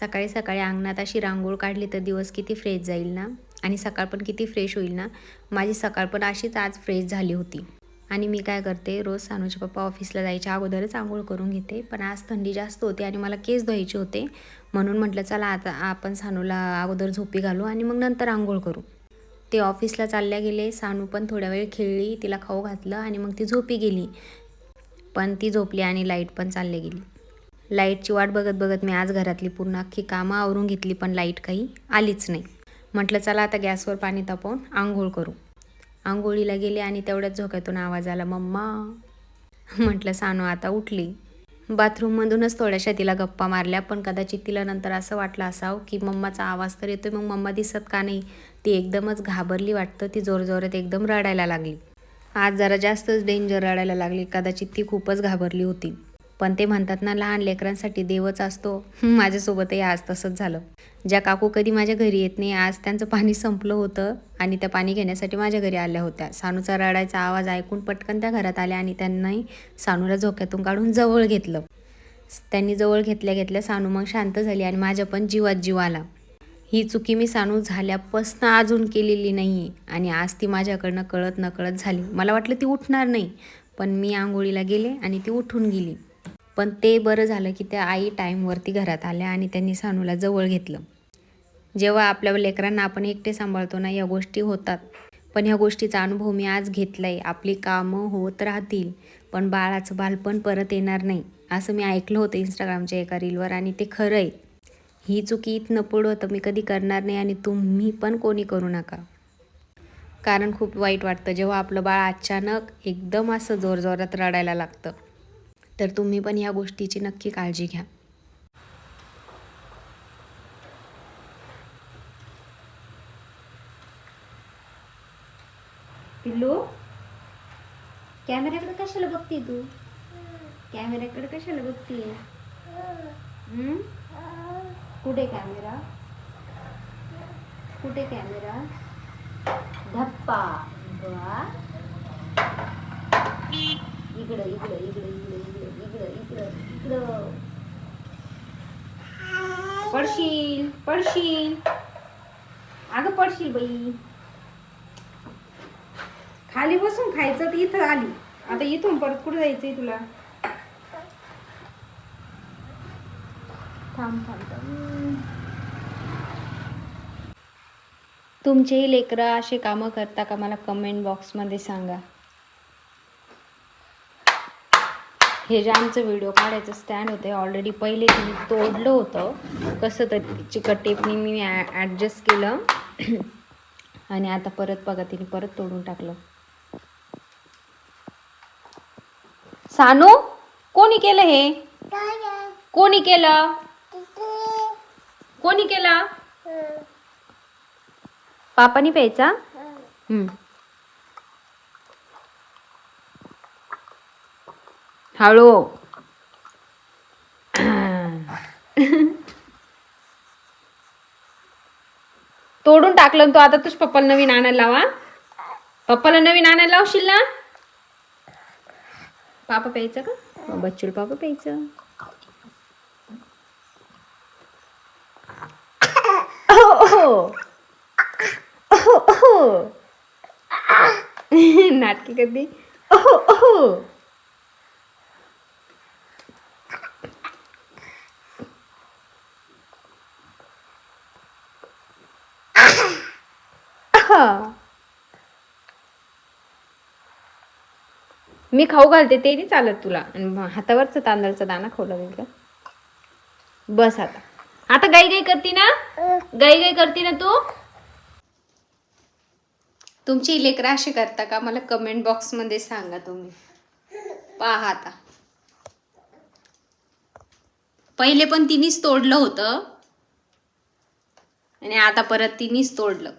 सकाळी सकाळी अंगणात अशी रांगोळ काढली तर दिवस किती फ्रेश जाईल ना? आणि सकाळ पण किती फ्रेश होईल ना? माझी सकाळ पण अशीच आज फ्रेश झाली होती. आणि मी काय करते रोज सानूचे पप्पा ऑफिसला जायच्या अगोदरच आंघोळ करून घेते. पण आज थंडी जास्त होती आणि मला केस धुवायचे होते. म्हणून म्हटलं चला आता आपण सानूला अगोदर झोपी घालू आणि मग नंतर आंघोळ करू. ते ऑफिसला चालल्या गेले. सानू पण थोड्या वेळ खेळली तिला खाऊ घातलं आणि मग ती झोपी गेली. पण ती झोपली आणि लाइट पण चालली गेली. लाईटची वाट बघत बघत मी आज घरातली पूर्ण अख्खी कामं आवरून घेतली पण लाइट काही आलीच नाही. म्हटलं चला आता गॅसवर पाणी तापवून आंघोळ करू. आंघोळीला गेले आणि तेवढ्याच झोक्यातून आवाज आला मम्मा. म्हटलं सानू आता उठली. बाथरूममधूनच थोड्याशा तिला गप्पा मारल्या पण कदाचित तिला नंतर असं वाटलं असावं की मम्माचा आवाज तर येतोय मग मम्मा दिसत का नाही? ती एकदमच घाबरली वाटतं ती जोरजोरात एकदम रडायला लागली. आज जरा जास्तच डेंजर रडायला लागली कदाचित ती खूपच घाबरली होती. पण ते म्हणतात ना लहान लेकरांसाठी देवच असतो. माझ्यासोबतही आज तसंच झालं. ज्या काकू कधी माझ्या घरी येत नाही आज त्यांचं पाणी संपलं होतं आणि त्या पाणी घेण्यासाठी माझ्या घरी आल्या होत्या. सानूचा रडायचा आवाज ऐकून पटकन त्या घरात आल्या आणि त्यांनाही सानूला झोक्यातून काढून जवळ घेतलं. त्यांनी जवळ घेतल्या घेतल्या सानू मग शांत झाली आणि माझ्या पण जीवात जीव आला. ही चुकी मी सानू झाल्यापासनं अजून केलेली नाही आहे आणि आज ती माझ्याकडनं कळत नकळत झाली. मला वाटलं ती उठणार नाही पण मी आंघोळीला गेले आणि ती उठून गेली. पण ते बरं झालं की त्या आई टाईमवरती घरात आल्या आणि त्यांनी सानूला जवळ घेतलं. जेव्हा आपल्या लेकरांना आपण एकटे सांभाळतो ना या गोष्टी होतात. पण ह्या गोष्टीचा अनुभव मी आज घेतला आहे आपली कामं होत राहतील पण बाळाचं बालपण परत येणार नाही असं मी ऐकलं होतं इंस्टाग्रामच्या एका रीलवर आणि ते खरं आहे. ही चुकी इथनं पुढं तर मी कधी करणार नाही आणि तुम्ही पण कोणी करू नका. कारण खूप वाईट वाटतं जेव्हा आपलं बाळ अचानक एकदम असं जोरजोरात रडायला लागतं. तर तुम्ही पण ह्या गोष्टीची नक्की काळजी घ्या. पिल्लू? कॅमेऱ्याकडे कशाला बघते तू? कॅमेऱ्याकडे कशाला बघते कुठे कॅमेरा? कुठे कॅमेरा? धप्पा. वा इकडं इकडं इकडं इकडं इकडं इकडं इकडं इकडं. पडशील पडशील. अगं पडशील बाई. खाली बसून खायचं तर इथं आली. आता इथून परत कुठं जायचंय तुला? थांब थांब थांब. तुमचेही लेकरं असे कामं करता का? मला कमेंट बॉक्समध्ये सांगा. हे जे आमचं व्हिडिओ काढायचं स्टँड होते ऑलरेडी पहिले तिने तोडलं होतं. कसं तर चिकट टेपनी मी ॲडजस्ट केलं. आणि आता परत बघा तिने परत तोडून टाकलं. सानू कोणी केलं हे? कोणी केलं? कोणी केलं? पापानी प्यायचा? हळू. तोडून टाकलं तो. आता तुझ पप्पाला नवीन आणायला लावा. पप्पाला नवीन आणायला लावशील ना? पापा प्यायचं का? बच्चूल पापा प्यायचं. नाटकी कधी ओहो ओहो मी खाऊ घालते ते नाही चालत तुला. हातावरच तांदळाचा दाना खाऊ लागेल बस आता. आता गाई गाई करती ना? गाई गाई करती ना तू? तुमची लेकरं अशी करता का? मला कमेंट बॉक्समध्ये सांगा तुम्ही. पहा आता. पहिले पण तिनेच तोडलं होतं. आणि आता परत तिनेच तोडलं.